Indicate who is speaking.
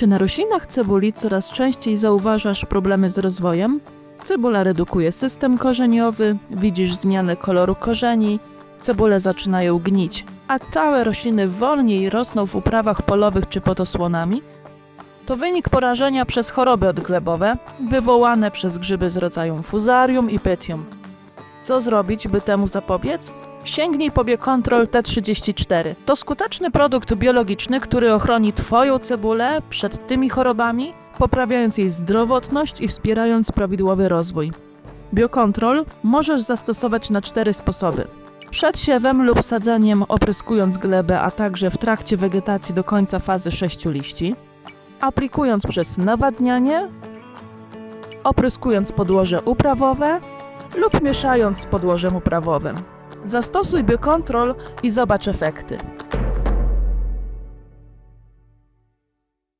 Speaker 1: Czy na roślinach cebuli coraz częściej zauważasz problemy z rozwojem? Cebula redukuje system korzeniowy, widzisz zmianę koloru korzeni, cebule zaczynają gnić, a całe rośliny wolniej rosną w uprawach polowych czy pod osłonami? To wynik porażenia przez choroby odglebowe wywołane przez grzyby z rodzaju fuzarium i pytium. Co zrobić, by temu zapobiec? Sięgnij po Biocontrol T34. To skuteczny produkt biologiczny, który ochroni Twoją cebulę przed tymi chorobami, poprawiając jej zdrowotność i wspierając prawidłowy rozwój. Biocontrol możesz zastosować na cztery sposoby. Przed siewem lub sadzeniem opryskując glebę, a także w trakcie wegetacji do końca fazy sześciu liści. Aplikując przez nawadnianie, opryskując podłoże uprawowe lub mieszając z podłożem uprawowym. Zastosuj Biocontrol i zobacz efekty.